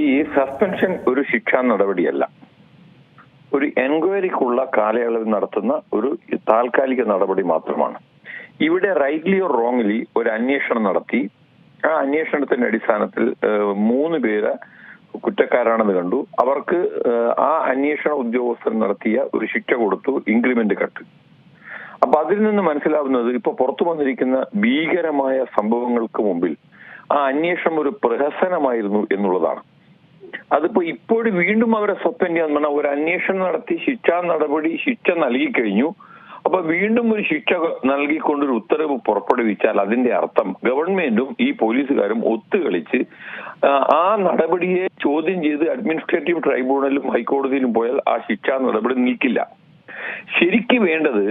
ഈ സസ്പെൻഷൻ ഒരു ശിക്ഷാ നടപടിയല്ല. ഒരു എൻക്വയറിക്കുള്ള കാലയളവിൽ നടത്തുന്ന ഒരു താൽക്കാലിക നടപടി മാത്രമാണ്. ഇവിടെ റൈറ്റ്ലി ഓർ റോങ്ലി ഒരു അന്വേഷണം നടത്തി. ആ അന്വേഷണത്തിന്റെ അടിസ്ഥാനത്തിൽ മൂന്ന് പേര് കുറ്റക്കാരാണെന്ന് കണ്ടു. അവർക്ക് ആ അന്വേഷണ ഉദ്യോഗസ്ഥർ നടത്തിയ ഒരു ശിക്ഷ കൊടുത്തു ഇൻക്രിമെന്റ് കട്ട് അപ്പൊ അതിൽ നിന്ന് മനസ്സിലാവുന്നത് ഇപ്പൊ പുറത്തു വന്നിരിക്കുന്ന ഭീകരമായ സംഭവങ്ങൾക്ക് മുമ്പിൽ ആ അന്വേഷണം ഒരു പ്രഹസനമായിരുന്നു എന്നുള്ളതാണ്. അതിപ്പോ ഇപ്പോഴും വീണ്ടും അവരെ സസ്പെൻഡ് ചെയ്യാൻ പറഞ്ഞാൽ ഒരു അന്വേഷണം നടത്തി ശിക്ഷാ നടപടി ശിക്ഷ നൽകി കഴിഞ്ഞു. അപ്പൊ വീണ്ടും ഒരു ശിക്ഷ നൽകിക്കൊണ്ടൊരു ഉത്തരവ് പുറപ്പെടുവിച്ചാൽ അതിന്റെ അർത്ഥം ഗവൺമെന്റും ഈ പോലീസുകാരും ഒത്തുകളിച്ച് ആ നടപടിയെ ചോദ്യം ചെയ്ത് അഡ്മിനിസ്ട്രേറ്റീവ് ട്രൈബ്യൂണലും ഹൈക്കോടതിയിലും പോയാൽ ആ ശിക്ഷാ നടപടി നീക്കില്ല. ശരിക്ക് വേണ്ടത്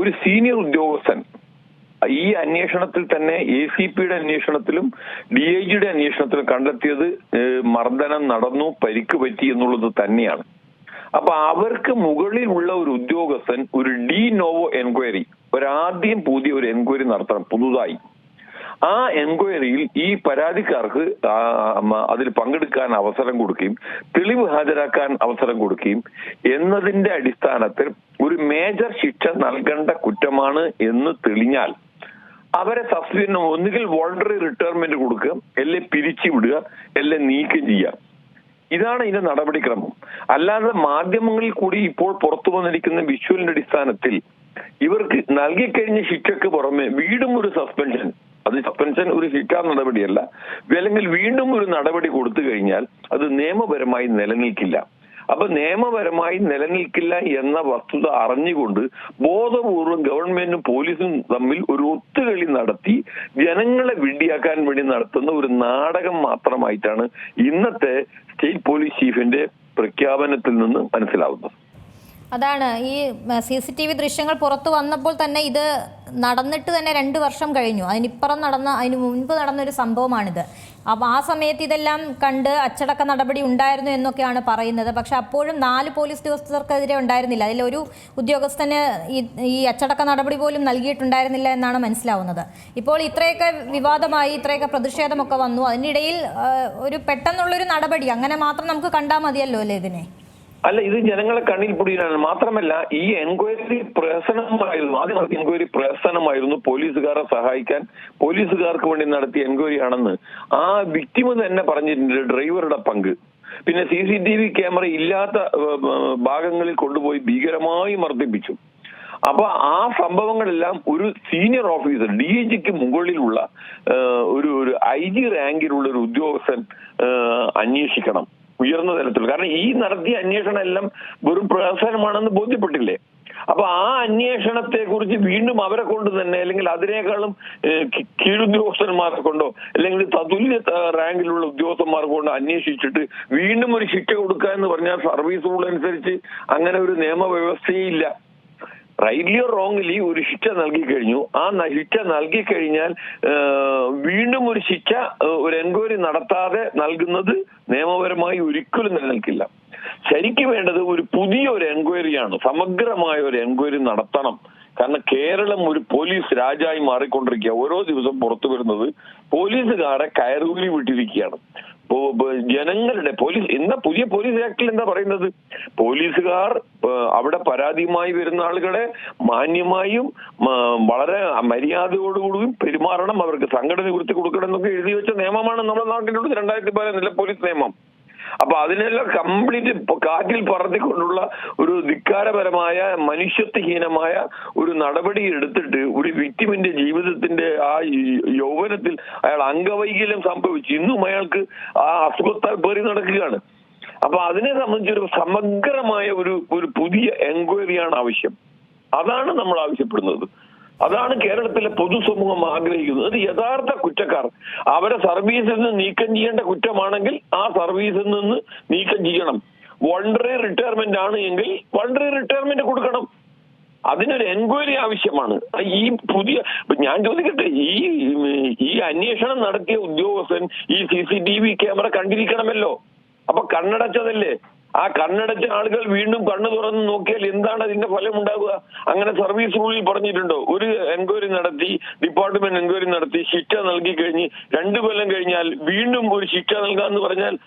ഒരു സീനിയർ ഉദ്യോഗസ്ഥൻ ഈ അന്വേഷണത്തിൽ തന്നെ എ സി പിയുടെ അന്വേഷണത്തിലും ഡി ഐ ജിയുടെ അന്വേഷണത്തിലും കണ്ടെത്തിയത് മർദ്ദനം നടന്നു പരിക്ക് പറ്റി എന്നുള്ളത് തന്നെയാണ്. അപ്പൊ അവർക്ക് മുകളിലുള്ള ഒരു ഉദ്യോഗസ്ഥൻ ഒരു ഡി നോവോ എൻക്വയറി ഒരാദ്യം പുതിയ ഒരു എൻക്വയറി നടത്തണം പുതുതായി. ആ എൻക്വയറിയിൽ ഈ പരാതിക്കാർക്ക് അതിൽ പങ്കെടുക്കാൻ അവസരം കൊടുക്കുകയും തെളിവ് ഹാജരാക്കാൻ അവസരം കൊടുക്കുകയും എന്നതിന്റെ അടിസ്ഥാനത്തിൽ ഒരു മേജർ ശിക്ഷ നൽകേണ്ട കുറ്റമാണ് എന്ന് തെളിഞ്ഞാൽ അവരെ സസ്പെൻഡ് ഒന്നുകിൽ വോളണ്ടറി റിട്ടയർമെന്റ് കൊടുക്കുക അല്ലെ പിരിച്ചു വിടുക അല്ലെ നീക്കം ചെയ്യുക. ഇതാണ് ഇതിന്റെ നടപടിക്രമം. അല്ലാതെ മാധ്യമങ്ങളിൽ കൂടി ഇപ്പോൾ പുറത്തു വന്നിരിക്കുന്ന വിഷ്വലിന്റെ അടിസ്ഥാനത്തിൽ ഇവർക്ക് നൽകിക്കഴിഞ്ഞ ശിക്ഷയ്ക്ക് പുറമെ വീണ്ടും ഒരു സസ്പെൻഷൻ അത് സസ്പെൻഷൻ ഒരു ശിക്ഷാ നടപടിയല്ല. അല്ലെങ്കിൽ വീണ്ടും ഒരു നടപടി കൊടുത്തു കഴിഞ്ഞാൽ അത് നിയമപരമായി നിലനിൽക്കില്ല. അപ്പൊ നിയമപരമായി നിലനിൽക്കില്ല എന്ന വസ്തുത അറിഞ്ഞുകൊണ്ട് ബോധപൂർവം ഗവൺമെന്റും പോലീസും തമ്മിൽ ഒരു ഒത്തുകളി നടത്തി ജനങ്ങളെ വിഡ്ഢിയാക്കാൻ വേണ്ടി നടത്തുന്ന ഒരു നാടകം മാത്രമായിട്ടാണ് ഇന്നത്തെ സ്റ്റേറ്റ് പോലീസ് ചീഫിന്റെ പ്രഖ്യാപനത്തിൽ നിന്ന് മനസ്സിലാവുന്നത്. അതാണ് ഈ സി സി ടി വി ദൃശ്യങ്ങൾ പുറത്തു വന്നപ്പോൾ തന്നെ ഇത് നടന്നിട്ട് തന്നെ രണ്ട് വർഷം കഴിഞ്ഞു. അതിനിപ്പുറം നടന്ന അതിന് മുൻപ് നടന്ന ഒരു സംഭവമാണിത്. അപ്പോൾ ആ സമയത്ത് ഇതെല്ലാം കണ്ട് അച്ചടക്ക നടപടി ഉണ്ടായിരുന്നു എന്നൊക്കെയാണ് പറയുന്നത്. പക്ഷെ അപ്പോഴും നാല് പോലീസ് ഉദ്യോഗസ്ഥർക്കെതിരെ ഉണ്ടായിരുന്നില്ല. അതിലൊരു ഉദ്യോഗസ്ഥന് ഈ അച്ചടക്ക നടപടി പോലും നൽകിയിട്ടുണ്ടായിരുന്നില്ല എന്നാണ് മനസ്സിലാവുന്നത്. ഇപ്പോൾ ഇത്രയൊക്കെ വിവാദമായി ഇത്രയൊക്കെ പ്രതിഷേധമൊക്കെ വന്നു. അതിനിടയിൽ ഒരു പെട്ടെന്നുള്ളൊരു നടപടി അങ്ങനെ മാത്രം നമുക്ക് കണ്ടാൽ മതിയല്ലോ അല്ലേ ഇതിനെ? അല്ല ഇത് ജനങ്ങളെ കണ്ണിൽ പൊടിയിലാണ്. മാത്രമല്ല ഈ എൻക്വയറി പ്രഹസനമായിരുന്നു ആദ്യം എൻക്വയറി പ്രഹസനമായിരുന്നു പോലീസുകാരെ സഹായിക്കാൻ പോലീസുകാർക്ക് വേണ്ടി നടത്തിയ എൻക്വയറി ആണെന്ന്. ആ വിക്ടിമ് തന്നെ പറഞ്ഞിട്ടുണ്ട് ഡ്രൈവറുടെ പങ്ക്. പിന്നെ C C T V camera ഇല്ലാത്ത ഭാഗങ്ങളിൽ കൊണ്ടുപോയി ഭീകരമായി മർദ്ദിപ്പിച്ചു. അപ്പൊ ആ സംഭവങ്ങളെല്ലാം ഒരു സീനിയർ ഓഫീസർ ഡി ഐ ജിക്ക് മുകളിലുള്ള ഒരു ഒരു ഐ ജി റാങ്കിലുള്ള ഒരു ഉദ്യോഗസ്ഥൻ അന്വേഷിക്കണം. ഉയർന്ന തലത്തിൽ. കാരണം ഈ നടത്തിയ അന്വേഷണം എല്ലാം വെറും പ്രഹസനമാണെന്ന് ബോധ്യപ്പെട്ടില്ലേ? അപ്പൊ ആ അന്വേഷണത്തെ കുറിച്ച് വീണ്ടും അവരെ കൊണ്ട് തന്നെ അല്ലെങ്കിൽ അതിനേക്കാളും കീഴുദ്യോഗസ്ഥന്മാരെ കൊണ്ടോ അല്ലെങ്കിൽ തതുല്യ റാങ്കിലുള്ള ഉദ്യോഗസ്ഥന്മാരെ കൊണ്ട് അന്വേഷിച്ചിട്ട് വീണ്ടും ഒരു ശിക്ഷ കൊടുക്കുക എന്ന് പറഞ്ഞാൽ സർവീസ് റൂൾ അനുസരിച്ച് അങ്ങനെ ഒരു നിയമവ്യവസ്ഥയേ ഇല്ല റൈറ്റ്ലി ഓർ റോങ്ലി ഒരു ശിക്ഷ നൽകി കഴിഞ്ഞു. ആ ശിക്ഷ നൽകി കഴിഞ്ഞാൽ വീണ്ടും ഒരു ശിക്ഷ ഒരു എൻക്വയറി നടത്താതെ നൽകുന്നത് നിയമപരമായി ഒരിക്കലും നിലനിൽക്കില്ല. ശരിക്ക് വേണ്ടത് ഒരു പുതിയ ഒരു എൻക്വയറിയാണ്. സമഗ്രമായ ഒരു എൻക്വയറി നടത്തണം. കാരണം കേരളം ഒരു പോലീസ് രാജായി മാറിക്കൊണ്ടിരിക്കുക. ഓരോ ദിവസം പുറത്തു വരുന്നത് പോലീസുകാരെ കയറൂലി വിട്ടിരിക്കുകയാണ്. ജനങ്ങളുടെ പോലീസ് ഇന്ന് പുതിയ പോലീസ് ആക്ടിൽ എന്താ പറയുന്നത്? പോലീസുകാർ അവിടെ പരാതിയുമായി വരുന്ന ആളുകളെ മാന്യമായും വളരെ മര്യാദയോടുകൂടിയും പെരുമാറണം അവർക്ക് സംഘടന നിവൃത്തി കൊടുക്കണം എന്നൊക്കെ എഴുതി വെച്ച നിയമമാണ് നമ്മുടെ നാട്ടിലുള്ളത്. രണ്ടായിരത്തി പതിനൊന്നിലെ പോലീസ് നിയമം. അപ്പൊ അതിനെല്ലാം കംപ്ലീറ്റ് കാറ്റിൽ പറത്തിക്കൊണ്ടുള്ള ഒരു ധിക്കാരപരമായ മനുഷ്യത്വഹീനമായ ഒരു നടപടി എടുത്തിട്ട് ഒരു വിക്ടിമിന്റെ ജീവിതത്തിന്റെ ആ യൗവനത്തിൽ അയാൾ അംഗവൈകല്യം സംഭവിച്ചു. ഇന്നും അയാൾക്ക് ആ അസുഖത്താൽ പേറി നടക്കുകയാണ്. അപ്പൊ അതിനെ സംബന്ധിച്ചൊരു സമഗ്രമായ ഒരു ഒരു പുതിയ എൻക്വയറിയാണ് ആവശ്യം. അതാണ് നമ്മൾ ആവശ്യപ്പെടുന്നത്. അതാണ് കേരളത്തിലെ പൊതുസമൂഹം ആഗ്രഹിക്കുന്നത്. യഥാർത്ഥ കുറ്റക്കാർ. അവരെ സർവീസിൽ നിന്ന് നീക്കം ചെയ്യേണ്ട കുറ്റമാണെങ്കിൽ ആ സർവീസിൽ നിന്ന് നീക്കം ചെയ്യണം. വൺഡറി റിട്ടയർമെന്റ് ആണ് എങ്കിൽ വൺഡറി റിട്ടയർമെന്റ് കൊടുക്കണം. അതിനൊരു എൻക്വയറി ആവശ്യമാണ്. ഈ പുതിയ ഞാൻ ചോദിക്കട്ടെ ഈ ഈ അന്വേഷണം നടത്തിയ ഉദ്യോഗസ്ഥൻ ഈ C C T V camera കണ്ടിരിക്കണമല്ലോ. അപ്പൊ കണ്ണടച്ചതല്ലേ? ആ കണ്ണടച്ച ആളുകൾ വീണ്ടും കണ്ണു തുറന്ന് നോക്കിയാൽ എന്താണ് അതിന്റെ ഫലം ഉണ്ടാവുക അങ്ങനെ സർവീസ് റൂളിൽ പറഞ്ഞിട്ടുണ്ടോ? ഒരു എൻക്വയറി നടത്തി ഡിപ്പാർട്ട്മെന്റ് എൻക്വയറി നടത്തി ശിക്ഷ നൽകി കഴിഞ്ഞ് രണ്ടു കൊല്ലം കഴിഞ്ഞാൽ വീണ്ടും ഒരു ശിക്ഷ നൽകാന്ന് പറഞ്ഞാൽ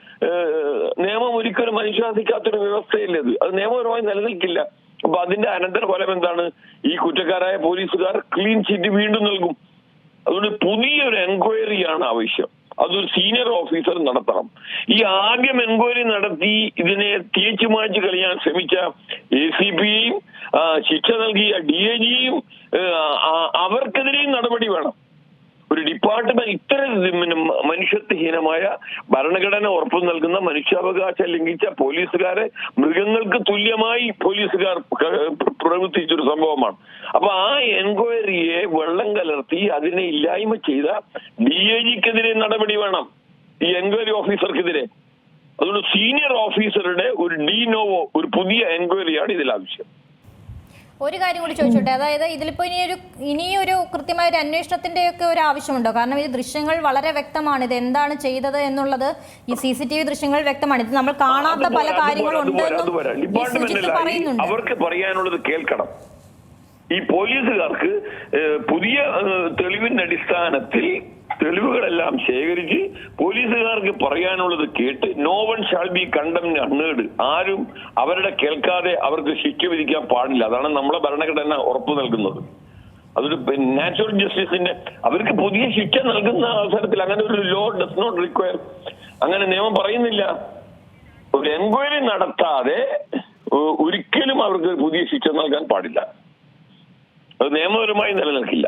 നിയമം ഒരിക്കലും അനുശാസിക്കാത്തൊരു വ്യവസ്ഥയില്ലത് അത്? നിയമപരമായി നിലനിൽക്കില്ല. അപ്പൊ അതിന്റെ അനന്തര ഫലം എന്താണ്? ഈ കുറ്റക്കാരായ പോലീസുകാർ ക്ലീൻ ചിറ്റ് വീണ്ടും നൽകും. അതുകൊണ്ട് പുതിയൊരു എൻക്വയറിയാണ് ആവശ്യം. അതൊരു സീനിയർ ഓഫീസർ നടത്തണം. ഈ ആദ്യം എൻക്വയറി നടത്തി ഇതിനെ തേച്ചു മാറ്റി കളയാൻ ശ്രമിച്ച എ സി പിയും ശിക്ഷ നൽകിയ ഡി എ ജിയും അവർക്കെതിരെയും നടപടി വേണം. ഒരു ഡിപ്പാർട്ട്മെന്റ് ഇത്തരം മനുഷ്യത്വഹീനമായ ഭരണഘടന ഉറപ്പു നൽകുന്ന മനുഷ്യാവകാശം ലംഘിച്ച പോലീസുകാരെ മൃഗങ്ങൾക്ക് തുല്യമായി പോലീസുകാർ പ്രവർത്തിച്ചൊരു സംഭവമാണ്. അപ്പൊ ആ എൻക്വയറിയെ വെള്ളം കലർത്തി അതിനെ ഇല്ലായ്മ ചെയ്ത ഡി എ ജിക്കെതിരെ നടപടി വേണം. ഈ എൻക്വയറി ഓഫീസർക്കെതിരെ. അതുകൊണ്ട് സീനിയർ ഓഫീസറുടെ ഒരു ഡി നോവോ ഒരു പുതിയ എൻക്വയറിയാണ് ഇതിൽ ആവശ്യം ഒരു കാര്യം കൂടി ചോദിച്ചോട്ടെ? അതായത് ഇതിലിപ്പോ ഇനിയൊരു ഇനിയൊരു കൃത്യമായ ഒരു അന്വേഷണത്തിന്റെ ഒക്കെ ഒരു ആവശ്യമുണ്ടോ? കാരണം ഈ ദൃശ്യങ്ങൾ വളരെ വ്യക്തമാണ്. ഇത് എന്താണ് ചെയ്തത് എന്നുള്ളത് ഈ സി സി ടി വി ദൃശ്യങ്ങൾ വ്യക്തമാണ്. ഇത് നമ്മൾ കാണാത്ത പല കാര്യങ്ങളും അവർക്ക് പറയാനുള്ളത് കേൾക്കണം. ഈ പോലീസുകാർക്ക് പുതിയ തെളിവിന്റെ അടിസ്ഥാനത്തിൽ തെളിവുകളെല്ലാം ശേഖരിച്ച് പോലീസുകാർക്ക് പറയാനുള്ളത് കേട്ട് no one shall be condemned unheard ആരും അവരുടെ കേൾക്കാതെ അവർക്ക് ശിക്ഷ വിധിക്കാൻ പാടില്ല. അതാണ് നമ്മുടെ ഭരണഘടന ഉറപ്പു നൽകുന്നത്. അതൊരു നാച്ചുറൽ ജസ്റ്റിസിന്റെ അവർക്ക് പുതിയ ശിക്ഷ നൽകുന്ന അവസരത്തിൽ അങ്ങനെ ഒരു ലോ ഡസ് നോട്ട് റിക്വയർ അങ്ങനെ നിയമം പറയുന്നില്ല. ഒരു എൻക്വയറി നടത്താതെ ഒരിക്കലും അവർക്ക് പുതിയ ശിക്ഷ നൽകാൻ പാടില്ല. അത് നിയമപരമായി നിലനിൽക്കില്ല.